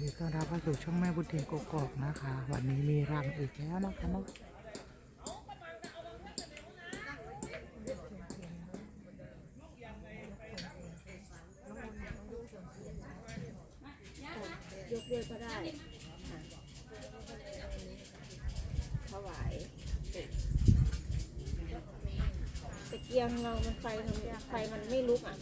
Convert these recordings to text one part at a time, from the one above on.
ดีต้อนรับเข้าสู่ช่องแม่บุญเทียนกกอกนะคะ วันนี้มีรำอีกแล้วนะคะเนาะยกด้วยก็ได้ถวายตะเกียงเรามันไฟมันไฟมันไม่ลุกอะ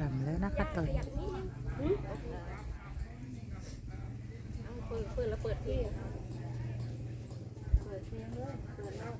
รำแล้วนะคะเตยเอาเปิดเปิดแล้วเปิดที่เปิดเพลงเลยเปิดแล้ว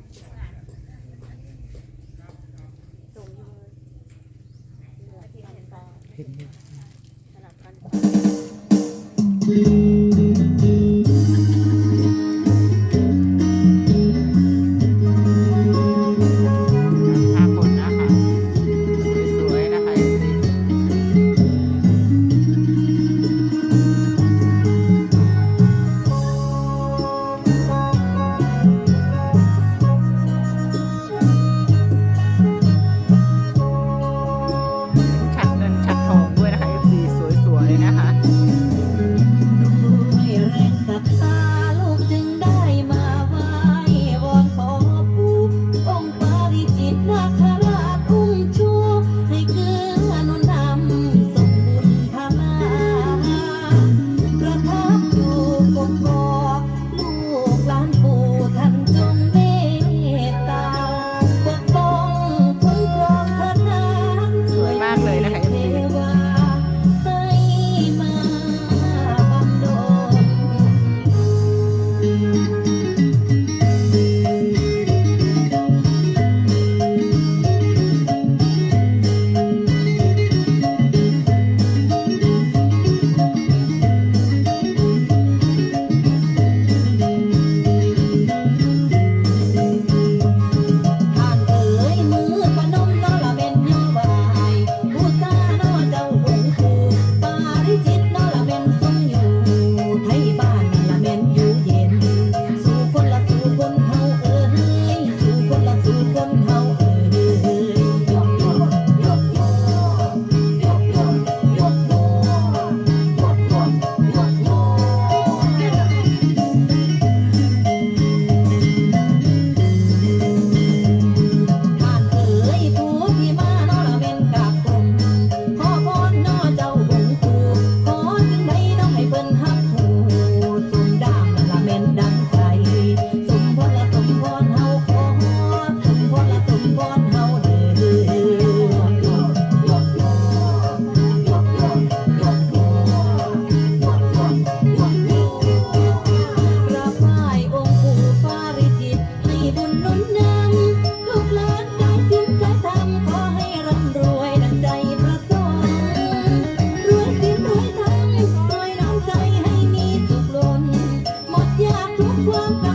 cuánta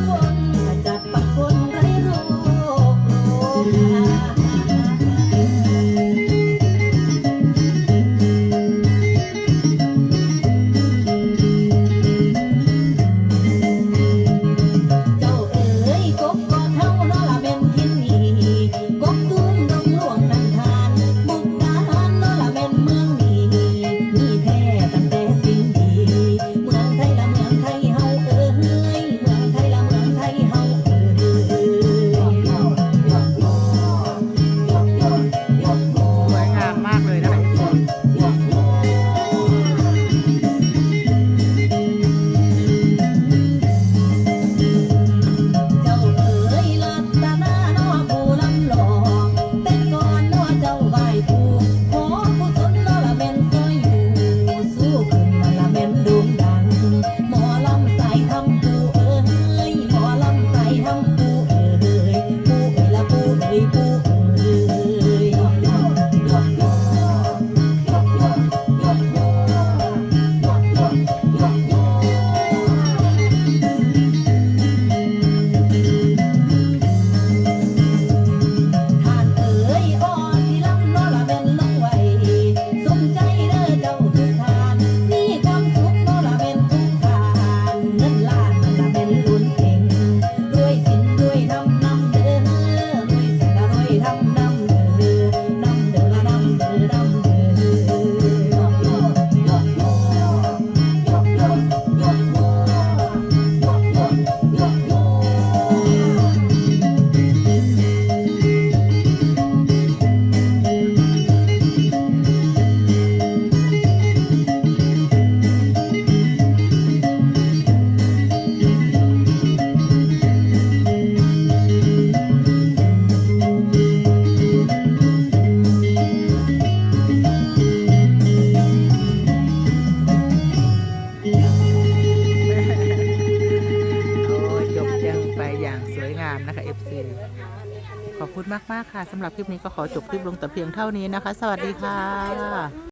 มาก ๆ ค่ะสำหรับคลิปนี้ก็ขอจบคลิปลงแต่เพียงเท่านี้นะคะ สวัสดีค่ะ